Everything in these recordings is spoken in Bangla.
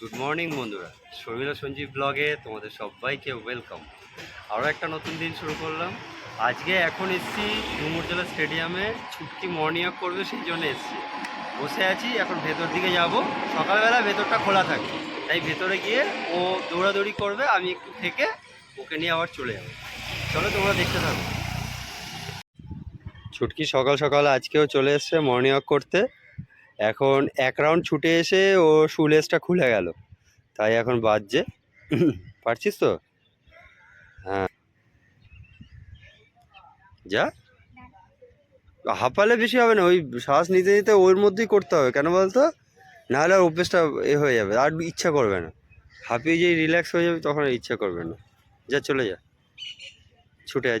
গুড মর্নিং বন্ধুরা। শর্মিলা সঞ্জীব ব্লগে তোমাদের সবাইকে ওয়েলকাম আরও একটা নতুন দিন শুরু করলাম। আজকে এখন এসছি ডুমুরজলা স্টেডিয়ামে। ছুটকি মর্নিং ওয়াক করবে, সেই জন্য এসছি। বসে আছি, এখন ভেতর দিকে যাব। সকালবেলা ভেতরটা খোলা থাকে। তাই ভেতরে গিয়ে ও দৌড়াদৌড়ি করবে, আমি একটু থেকে ওকে নিয়ে আবার চলে যাব। চলো তোমরা দেখতে থাকো। ছুটকি সকাল সকাল আজকেও চলে এসছে মর্নিং ওয়াক করতে। এখন এক রাউন্ড ছুটে এসে ও শুলেসটা খুলে গেল। তাই এখন বাজছে। পারছিস তো? হ্যাঁ। যা। হাঁপালে বেশি হবে না ওই শ্বাস নিতে নিতে ওর মধ্যেই করতে হবে কেন বলতো? নাহলে আর অভ্যেসটা এ হয়ে যাবে আর ইচ্ছা করবে না। হাঁপিয়ে যেই রিল্যাক্স হয়ে যাবে তখন আর ইচ্ছা করবে না। যা চলে যা। ছুটে আয়,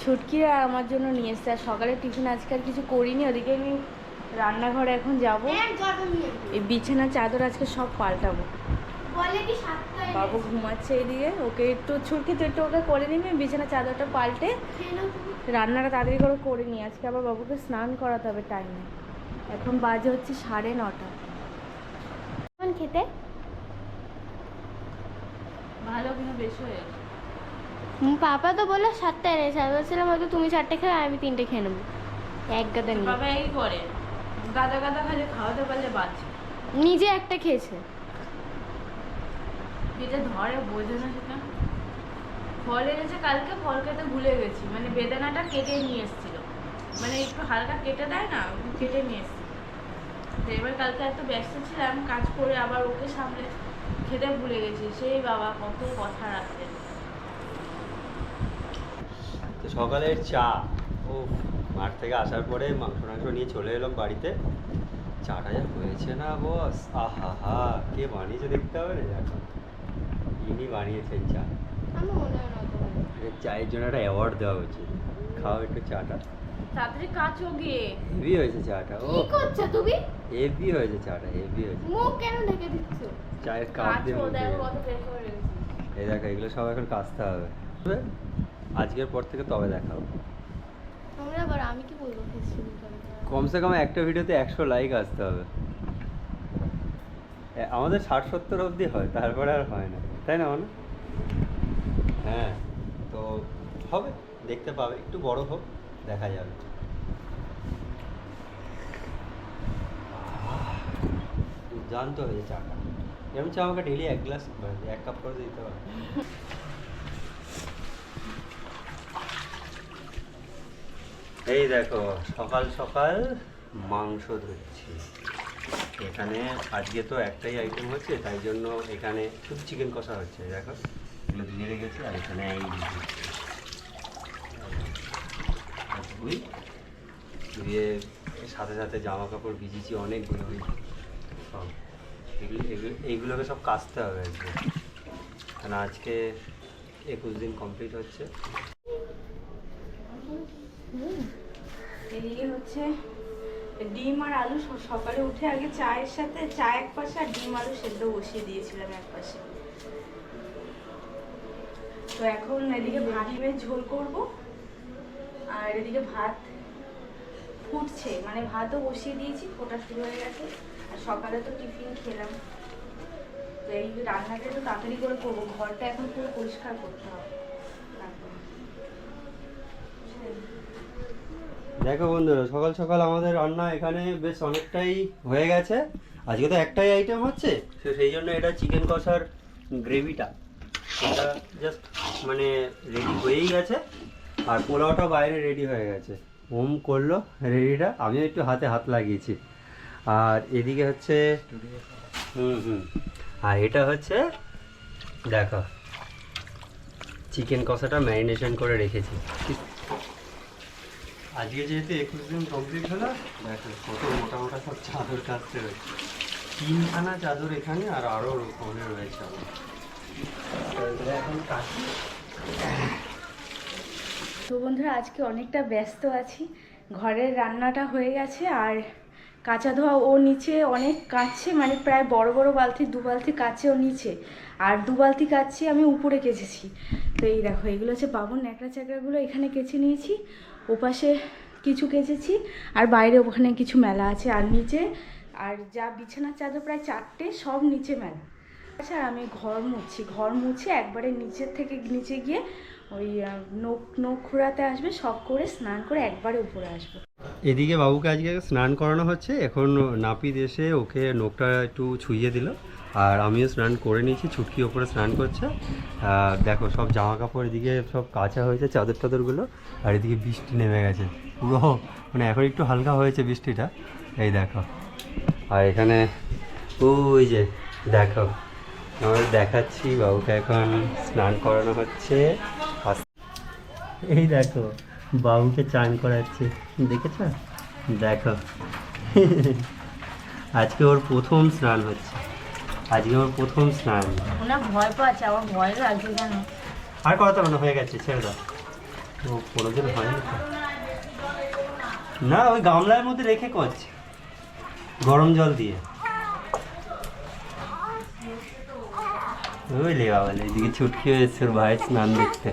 ছুটকি আর আমার জন্য নিয়ে এসছে। আর সকালের টিফিন আজকে আর কিছু করিনি ওদিকে আমি রান্নাঘরে এখন যাব। এই বিছানা চাদর আজকে সব পাল্টাবো। বাবু ঘুমাচ্ছে এইদিকে। ওকে একটু ছুটকি তো একটু ওকে করে নিবি বিছানা চাদরটা পাল্টে। রান্নাটা তাড়াতাড়ি করে করে নিই আজকে আবার বাবুকে স্নান করাতে হবে টাইমে এখন বাজে হচ্ছে সাড়ে নটা। কেমন খেতে? ভালো কিন্তু বেশি হয়ে পাপা তো বলল সাতটা এনেছে আমি বলছিলাম হয়তো তুমি চারটে খেয়ে আমি তিনটে খেয়ে নেব। এক গাদা নিয়ে। বাবা এই করে। গাদা গাদা খালি খাওয়াতে পারলে বাঁচে। নিজে একটা খেয়েছে। যেটা ধরে বোঝে না সেটা। ফল এনেছে কালকে ফল খেতে ভুলে গেছি। মানে বেদানাটা কেটে নিয়ে এসেছিল। মানে একটু হালকা কেটে দেয় না কেটে নিয়ে এসেছিল। তো এবার কালকে এত ব্যস্ত ছিলাম কাজ করে আবার ওকে সামলে খেতে ভুলে গেছি। সেই বাবা কত কথা রাখতে তো সকালের চা। ও মাঠ থেকে আসার পরে মাংস টাংস নিয়ে চলে এলাম বাড়িতে। চাটা যা হয়েছে না বস। আহা হা কে বানিয়েছে দেখতে হবে না এখন ইনি বানিয়েছেন চা। চায়ের জন্য একটা অ্যাওয়ার্ড দেওয়া উচিত খাও একটু চাটা। তাড়াতাড়ি কাচো গিয়ে। হেভি হয়েছে চাটা ও। কি করছ তুমি? হেভি হয়েছে চাটা হেভি হয়েছে। মুখ কেন ঢেকে দিচ্ছ? চায়ের কাপ দিয়ে কাচো মুখে এই দেখো এগুলো সব এখন কাচতে হবে। আজকের পর থেকে তবে দেখাবো তোমরা আবার আমি কি বলব কমসে কম একটা ভিডিওতে একশো লাইক আসতে হবে। আমাদের ষাট সত্তর অবধি হয় তারপরে আর হয় না। তাই না মানে? হ্যাঁ তো হবে দেখতে পাবে। একটু বড় হোক দেখা যাবে। দুর্দান্ত হয়েছে চাটা। এরকম চা আমাকে ডেলি এক গ্লাস এক কাপ করে দিতে হবে। এই দেখো, সকাল সকাল মাংস ধরছি। এখানে আজকে তো একটাই আইটেম হচ্ছে, তাই জন্য এখানে শুধু চিকেন কষা হচ্ছে, দেখো। এগুলো ধুয়ে রেখেছি, আর এখানে এই সাথে সাথে জামা কাপড় ভিজিয়েছি, অনেকগুলো সব। এগুলো এইগুলোকে সব কাচতে হবে আজকে। কারণ আজকে একুশ দিন কমপ্লিট হচ্ছে। এদিকে হচ্ছে ডিম আর আলু সকালে উঠে আগে চায়ের সাথে, চা এক পাশে আর ডিম, আলু সেদ্ধ বসিয়ে দিয়েছিলাম এক পাশে। তো এখন এদিকে ডিমের ঝোল করব আর এদিকে ভাত ফুটছে মানে ভাতও বসিয়ে দিয়েছি, ফোটা শুরু হয়ে গেছে। আর সকালে তো টিফিন খেলাম। তো এই রান্নাটা একটু তাড়াতাড়ি করে করব, ঘরটা এখন পুরো পরিষ্কার করতে হবে তারপর বুঝলেন? দেখো বন্ধুরা, সকাল সকাল আমাদের রান্না এখানে বেশ অনেকটাই হয়ে গেছে। আজকে তো একটাই আইটেম হচ্ছে, তো সেই জন্য এটা চিকেন কষার গ্রেভিটা এটা জাস্ট মানে রেডি হয়েই গেছে, আর পোলাওটা বাইরে রেডি হয়ে গেছে। হোম করল রেডিটা আমিও একটু হাতে হাত লাগিয়েছি। আর এদিকে হচ্ছে, হুম হুম। আর এটা হচ্ছে, দেখো চিকেন কষাটা ম্যারিনেশন করে রেখেছি। আজকে যেহেতু একুশ দিন কমপ্লিট হলো, দেখো কত মোটা মোটা সব চাদর কাটতে রয়েছে তিনখানা চাদর এখানে আর আরও ওখানে রয়েছে আমার এখন কাটি তো বন্ধুরা, আজকে অনেকটা ব্যস্ত আছি। ঘরের রান্নাটা হয়ে গেছে আর কাঁচা ধোয়া ও নিচে অনেক কাচ্ছে মানে প্রায় বড় বড় বালতি, দু বালতি কাচ্ছে ও নিচে। আর দু বালতি কাচ্ছি আমি উপরে কেচেছি। তো এই দেখো, এগুলো হচ্ছে বাবুর ন্যাকড়া চ্যাকড়াগুলো এখানে কেচে নিয়েছি। ওপাশে কিছু কেচেছি, আর বাইরে ওখানে কিছু মেলা আছে, আর নিচে, আর যা বিছানার চাদর প্রায় চারটে, সব নিচে মেলা। আচ্ছা আমি ঘর মুছছি ঘর মুছে একবারে নিচের থেকে নিচে গিয়ে ওই নখ নখ খুঁড়াতে আসবে, সব করে স্নান করে একবারে উপরে আসব। এদিকে বাবুকে আজকে স্নান করানো হচ্ছে, এখন নাপিত এসে ওকে নখটা একটু ছুঁয়ে দিল। আর আমিও স্নান করে নিয়েছি ছুটকি ওপরে স্নান করছে। দেখো সব জামা কাপড় এদিকে সব কাঁচা হয়েছে চাদর টাদরগুলো আর এদিকে বৃষ্টি নেমে গেছে। পুরো মানে এখন একটু হালকা হয়েছে বৃষ্টিটা। এই দেখো। আর এখানে, ওই যে, দেখো আমরা দেখাচ্ছি, বাবুকে এখন স্নান করানো হচ্ছে। এই দেখো, বাবুকে চান করাচ্ছে। দেখেছ? দেখো। আজকে ওর প্রথম স্নান হচ্ছে। আজকে ওর প্রথম স্নান। ওনা ভয় পাচ্ছে আমার ভয় লাগছে কেন? আর কত মনে হয়ে গেছে ছেড়ে দাও। ও কোনোদিন হয়নি না না ওই গামলার মধ্যে রেখে করছে। গরম জল দিয়ে। ওই লেবা বাবা এদিকে ছুটকি হয়েছে ওর ভাই স্নান দেখতে।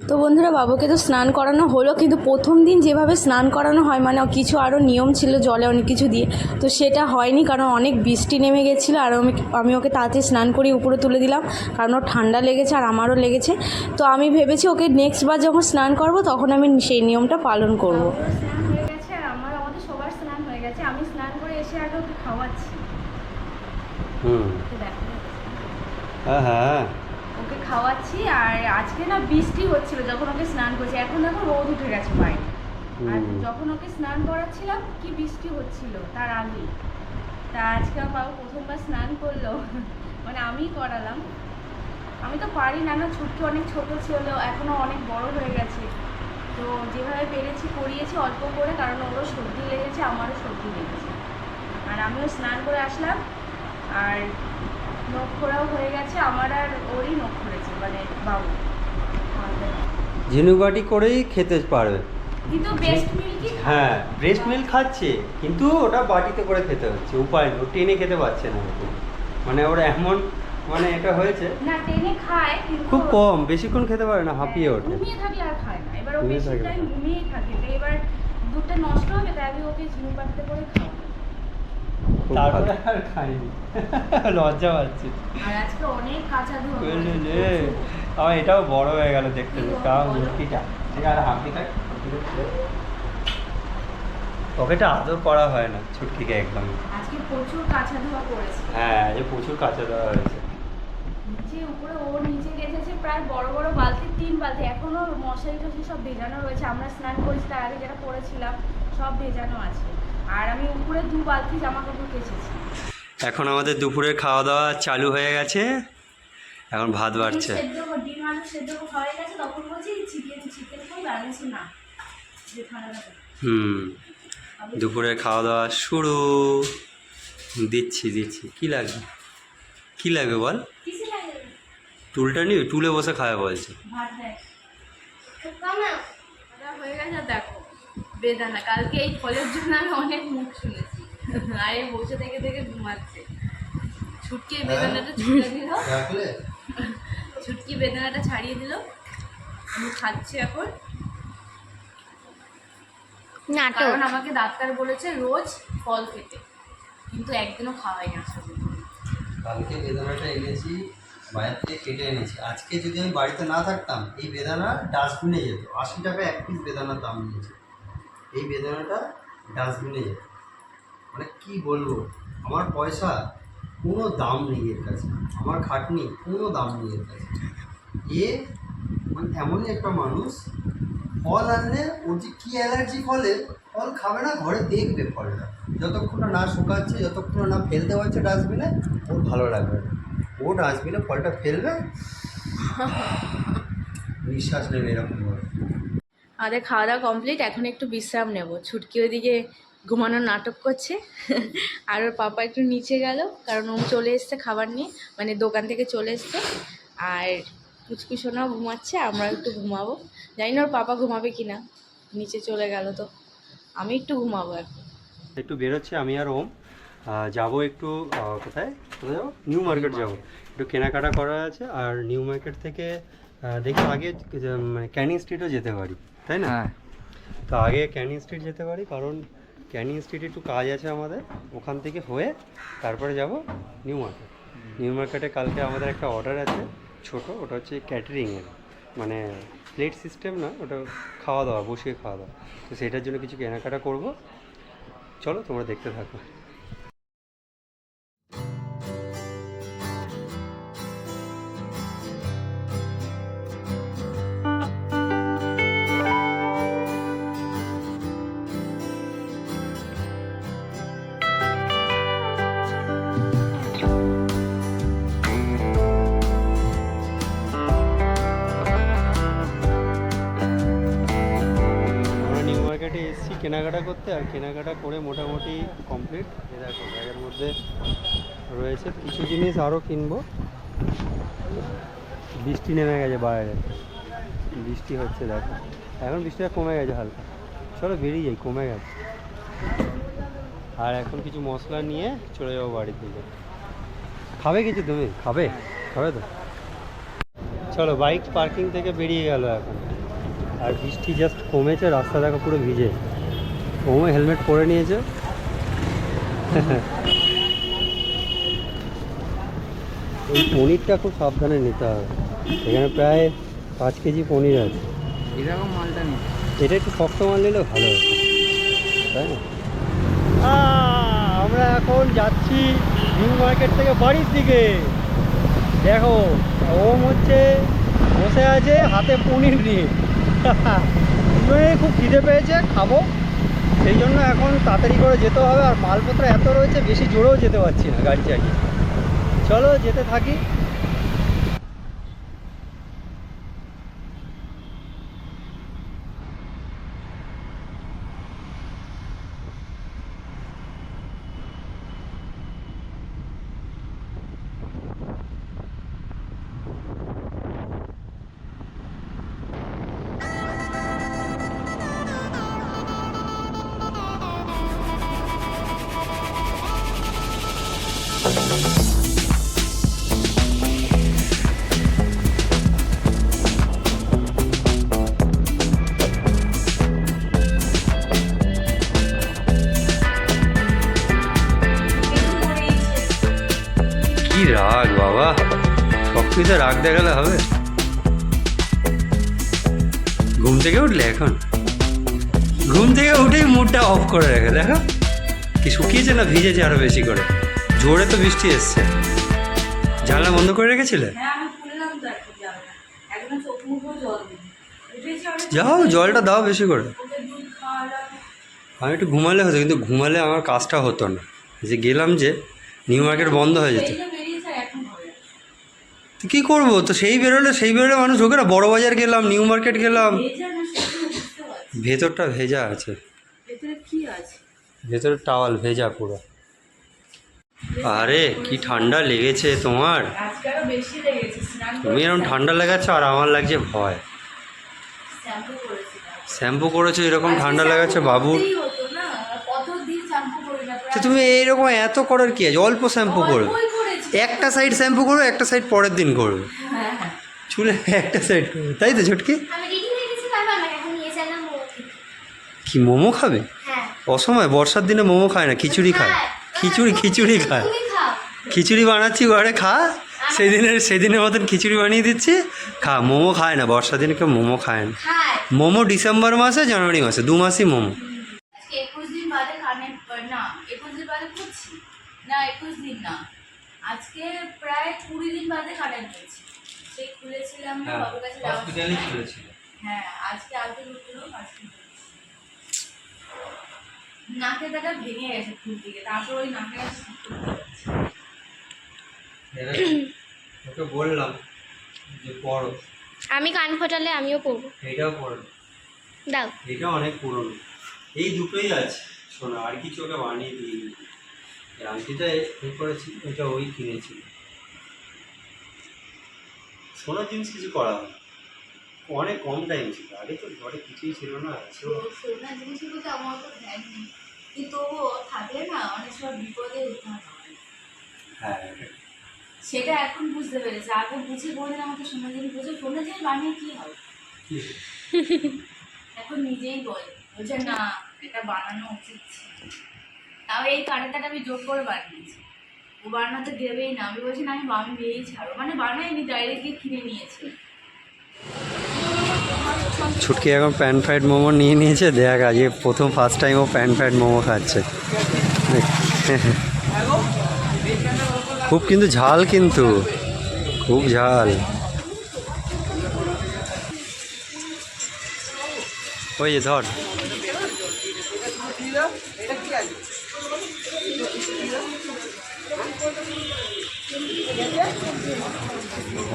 তো বন্ধুরা বাবুকে তো স্নান করানো হলো, কিন্তু প্রথম দিন যেভাবে স্নান করানো হয় মানে কিছু আরও নিয়ম ছিল জলে অনেক কিছু দিয়ে, তো সেটা হয়নি কারণ অনেক বৃষ্টি নেমে গেছিল আর আমি আমি ওকে তাড়াতাড়ি স্নান করিয়ে উপরে তুলে দিলাম কারণ ওর ঠান্ডা লেগেছে আর আমারও লেগেছে। তো আমি ভেবেছি ওকে নেক্সট বার যখন স্নান করব তখন আমি সেই নিয়মটা পালন করব। হয়ে হয়ে। করে খাওয়াচ্ছি আর আজকে না বৃষ্টি হচ্ছিল যখন ওকে স্নান করছি। এখন দেখো রোদ উঠে গেছে বাইরে। আর যখন ওকে স্নান করাচ্ছিলাম কি বৃষ্টি হচ্ছিল তার আগে। তা আজকে বাবু প্রথমবার স্নান করল। মানে আমিই করালাম। আমি তো পারি না না ছুটকি অনেক ছোট ছিল এখনও অনেক বড় হয়ে গেছে। তো যেভাবে পেরেছি করিয়েছি অল্প করে কারণ ওরও সর্দি লেগেছে আমারও সর্দি লেগেছে। আর আমিও স্নান করে আসলাম আর নখ খোড়াও হয়ে গেছে আমার আর ওরই নখ খড়েছে। মানে বাবু। করেই খেতে পারবে। কিন্তু বেস্ট মিল্কই হ্যাঁ ব্রেস্ট মিল্ক খাচ্ছে কিন্তু ওটা বাটিতে করে খেতে হচ্ছে উপায় নেই টেনে খেতে পারছে না মানে ওর এমন মানে এটা হয়েছে। না টেনে খায় কিন্তু খুব কম বেশিক্ষণ খেতে পারে না হাঁপিয়ে ওঠে। ঘুমিয়ে থাকলে আর খায় না এবার ও বেশি টাইম খায়। ঘুমিয়েই থাকে তো এবার দুধটা নষ্ট হবে তাই আমি ওকে ঝিনুকবাটিতে করে খাওয়াবো। খুব তারপরে আর খাইনি। লজ্জা পাচ্ছি। আর আজকে অনেক কাঁচা ধোয়া বুঝলি রে আমার এটাও বড় হয়ে গেল দেখতে। কি কাউ বলো? মূর্তিটা ঠিক আছে হাঁপি থাক ওকে তো আদর করা হয় না ছুটকিকে একদম। আজকে প্রচুর কাঁচা ধোয়া করেছে। হ্যাঁ প্রচুর কাঁচা দেওয়া হয়েছে। নিচে উপরে ও নিচে গেছে প্রায় বড় বড় বালতি তিন বালতি। এখনও মশারি টশারি সব ভেজানো রয়েছে। আমরা স্নান করেছি তার আগে যেটা করেছিলাম সব ভেজানো আছে। আর আমি উপরে দু বালতি জামা কাপড় কেচেছি। এখন আমাদের দুপুরের খাওয়া দাওয়া চালু হয়ে গেছে। এখন ভাত বাড়ছে। ডিম আলু সেদ্ধ হয়ে গেছে তখন বলছি চিকেন চিকেন খাই আর না। যে ঠান্ডা লাগে। হুম। দুপুরে খাওয়া দাওয়া শুরু। দিচ্ছি দিচ্ছি। কি লাগবে? কি লাগবে বল। টুলটা নিবি টুলে বসে খাওয়া বলছে। ভাত হয়ে গেছে দেখো। বেদানা। কালকে এই ফলের জন্য আমি অনেক মুখ শুনেছি। আর বসে থেকে থেকে ঘুমাচ্ছে। ছুটকি এই বেদানাটা ছুটে দিল। ছুটকি বেদানাটা ছাড়িয়ে দিল। আমি খাচ্ছি এখন। কারণ আমাকে ডাক্তার বলেছে রোজ ফল খেতে। কিন্তু একদিনও খাওয়াই না আসলে কালকে বেদানাটা এনেছি বাজার থেকে কেটে এনেছি। আজকে যদি আমি বাড়িতে না থাকতাম এই বেদানা ডাস্টবিনে যেত। আশি টাকা এক পিস বেদানার দাম নিয়েছে এই বেদানাটা ডাস্টবিনে যেত মানে কি বলব? আমার পয়সা কোনো দাম নেই এর কাছে। আমার খাটনি কোনো দাম নেই এর কাছে। এ মানে এমনই একটা মানুষ ফল আনলে ওর যে কী অ্যালার্জি ফলে ফল খাবে না ঘরে দেখবে ফলটা। যতক্ষণ না শুকাচ্ছে যতক্ষণ না ফেলতে পারছে ডাস্টবিনে ওর ভালো লাগবে না। ও ডাস্টবিনে ফলটা ফেলবে? নিঃশ্বাস নেবে এরকম ভাবে। আমাদের খাওয়া দাওয়া কমপ্লিট এখন একটু বিশ্রাম নেব। ছুটকি ওদিকে ঘুমানোর নাটক করছে। আর ওর পাপা একটু নিচে গেল কারণ ও চলে এসছে খাবার নিয়ে মানে দোকান থেকে চলে এসছে। আর পুচকু সোনাও ঘুমাচ্ছে আমরা একটু ঘুমাবো। জানি না ওর পাপা ঘুমাবে কি না নিচে চলে গেল তো। আমি একটু ঘুমাবো এখন। একটু বেরোচ্ছে আমি আর ওম। যাব একটু কোথায়? কোথায় যাব? নিউ মার্কেট যাব। একটু কেনাকাটা করা আছে আর নিউ মার্কেট থেকে দেখি আগে মানে ক্যানিং স্ট্রিটও যেতে পারি। তাই না? হ্যাঁ। তো আগে ক্যানিং স্ট্রিট যেতে পারি কারণ ক্যানিং স্ট্রিটে একটু কাজ আছে আমাদের। ওখান থেকে হয়ে তারপরে যাব নিউ মার্কেট। নিউ মার্কেটে কালকে আমাদের একটা অর্ডার আছে ছোট ওটা হচ্ছে ক্যাটারিংয়ের মানে প্লেট সিস্টেম না ওটা খাওয়া দাওয়া বসিয়ে খাওয়া দাওয়া। তো সেটার জন্য কিছু কেনাকাটা করব। চলো তোমরা দেখতে থাকো। কমপ্লিট এ দেখো, ব্যাগের মধ্যে রয়েছে কিছু জিনিস আরও কিনবো। বৃষ্টি নেমে গেছে বাইরে। বৃষ্টি হচ্ছে, দেখো। এখন বৃষ্টিটা কমে গেছে হালকা। চলো বেরিয়ে যাই, কমে গেছে। আর এখন কিছু মশলা নিয়ে চলে যাব বাড়ির দিকে। খাবে কিছু তুমি? খাবে? খাবে তো? চলো, বাইক পার্কিং থেকে বেরিয়ে গেল এখন। আর বৃষ্টি জাস্ট কমেছে, রাস্তা দেখো পুরো ভিজে। ওমে হেলমেট পরে নিয়েছে। এই পনিরটা খুব সাবধানে নিতে হবে। এখানে প্রায় পাঁচ কেজি পনির আছে। এরকম মালটা নেই এটা একটু শক্ত মাল নিলে ভালো হতো। তাই না? আমরা এখন যাচ্ছি নিউ মার্কেট থেকে বাড়ির দিকে। দেখো ওম হচ্ছে বসে আছে হাতে পনির নিয়ে। খুব খিদে পেয়েছে খাব। সেই জন্য এখন তাড়াতাড়ি করে যেতে হবে আর মালপত্র এত রয়েছে, বেশি জোরেও যেতে পারছি না গাড়ি চালিয়ে। চলো যেতে থাকি। কিছু রাগ দেখালে হবে? ঘুম থেকে উঠলে এখন? ঘুম থেকে উঠেই মুডটা অফ করে রেখে দেখো? কি শুকিয়েছে না ভিজেছে আরও বেশি করে? জোরে তো বৃষ্টি এসছে। জানলা বন্ধ করে রেখেছিলে? হ্যাঁ যাও জলটা দাও বেশি করে। আমি একটু ঘুমালে হতো কিন্তু ঘুমালে আমার কাজটা হতো না। যে গেলাম যে নিউ মার্কেট বন্ধ হয়ে যেত এই যে বেরিয়েছে এখন হবে তো কী করব? তো সেই বেরোলে সেই বেরোলে মানুষ ঢোকে না বড় বাজার গেলাম নিউ মার্কেট গেলাম। ভেতরটা ভেজা আছে। ভেতরে টাওয়াল ভেজা পুরো। আরে কি ঠান্ডা লেগেছে তোমার। তুমি এরকম ঠান্ডা লাগাচ্ছ আর আমার লাগছে ভয়। শ্যাম্পু করেছ এরকম ঠান্ডা লাগাচ্ছে বাবুর তুমি এইরকম এত করার কি আছে? অল্প শ্যাম্পু করবে একটা সাইড শ্যাম্পু করবে একটা সাইড পরের দিন করবে। চুলে একটা সাইড করবে তাই তো খেতে। কি মোমো খাবে? হ্যাঁ। অসময় বর্ষার দিনে মোমো খায় না খিচুড়ি খায়। খিচুড়ি খিচুড়ি খায়। খিচুড়ি বানাচ্ছি ঘরে খা। সেদিনের সেদিনের মতন খিচুড়ি বানিয়ে দিচ্ছি। খা মোমো খায় না বর্ষার দিনে কেউ মোমো খায় না। মোমো ডিসেম্বর মাসে জানুয়ারি মাসে দু মাসই মোমো। একুশ দিন বাদে কানে না একুশ দিন বাদে না একুশ দিন না। আজকে প্রায় কুড়ি দিন বাদে কারেন্ট পেয়েছি সেই খুলেছিলাম না বাবুর কাছে। হ্যাঁ আজকে আজকে নাকে দাটা ভেঙে গেছে ফুল দিকে তারপর ওই নাকে ওকে বললাম যে পড়ো। আমি কান ফোটালে আমিও পরবো এটাও পড়ো। দাও। এটা অনেক পুরনো। এই দুটোই আছে শোনা আর কিছু ওকে বানিয়ে দিই আংটিটা এ করেছি এটা ওই কিনেছিল সোনার জিনিস কিছু করা হয় অনেক কম টাইম ছিল আগে তো ঘরে কিছুই ছিল না তো সোনা জিনিসগুলো আমার তো ধ্যান নেই। কিন্তু থাকলে না অনেক সময় বিপদে হয়। হ্যাঁ সেটা এখন বুঝতে পেরেছে। আগে বুঝে বলে আমাকে সোনা জিনিস বুঝে সোনা জিনিস বানিয়ে কি হবে? এখন নিজেই বলে বলছে না এটা বানানো উচিত। তাও এই কানেরটাটা আমি জোর করে বানিয়েছি। ও বানাতে দেবেই না। আমি বলছি, না, আমি আমি বিয়েই ছাড়ো মানে বানাইনি ডাইরেক্টলি কিনে নিয়েছি। ছুটকি এখন প্যান ফ্রাইড মোমো নিয়ে নিয়েছে। দেখ, আজকে প্রথম ফার্স্ট টাইম ও প্যান ফ্রাইড মোমো খাচ্ছে। খুব কিন্তু ঝাল কিন্তু। খুব ঝাল। ওই ধর।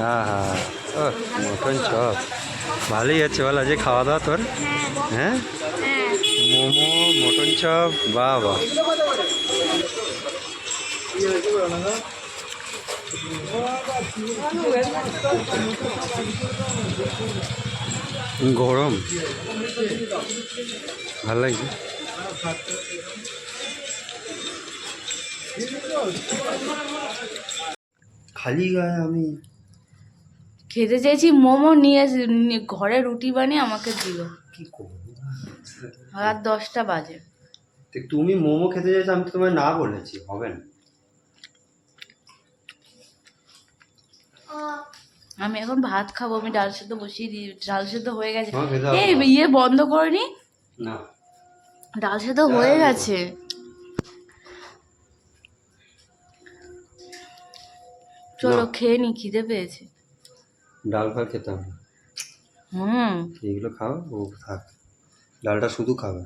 হ্যাঁ হ্যাঁ। ও, মটন চপ। ভালোই আছে বল, আজকে খাওয়া দাওয়া তোর? হ্যাঁ? মোমো, মটন চপ বাহ বাহ গরম। ভালো লাগছে? খালি গায়ে আমি খেতে চেয়েছি মোমো নিয়ে ঘরে রুটি বানিয়ে আমাকে দিল। কি করব? রাত দশটা বাজে। তুমি মোমো খেতে চাইছো আমি তোমায় না বলেছি হবে না। আমি এখন ভাত খাব আমি ডাল সেদ্ধ বসিয়ে দিই ডাল সেদ্ধ হয়ে গেছে। এই। ইয়ে বন্ধ করিনি? না। ডাল সেদ্ধ হয়ে গেছে। চলো খেয়ে নি খিদে পেয়েছে। ডাল ভাত খেতে হবে। হুম। এইগুলো খাও ও থাক। ডালটা শুধু খাবে।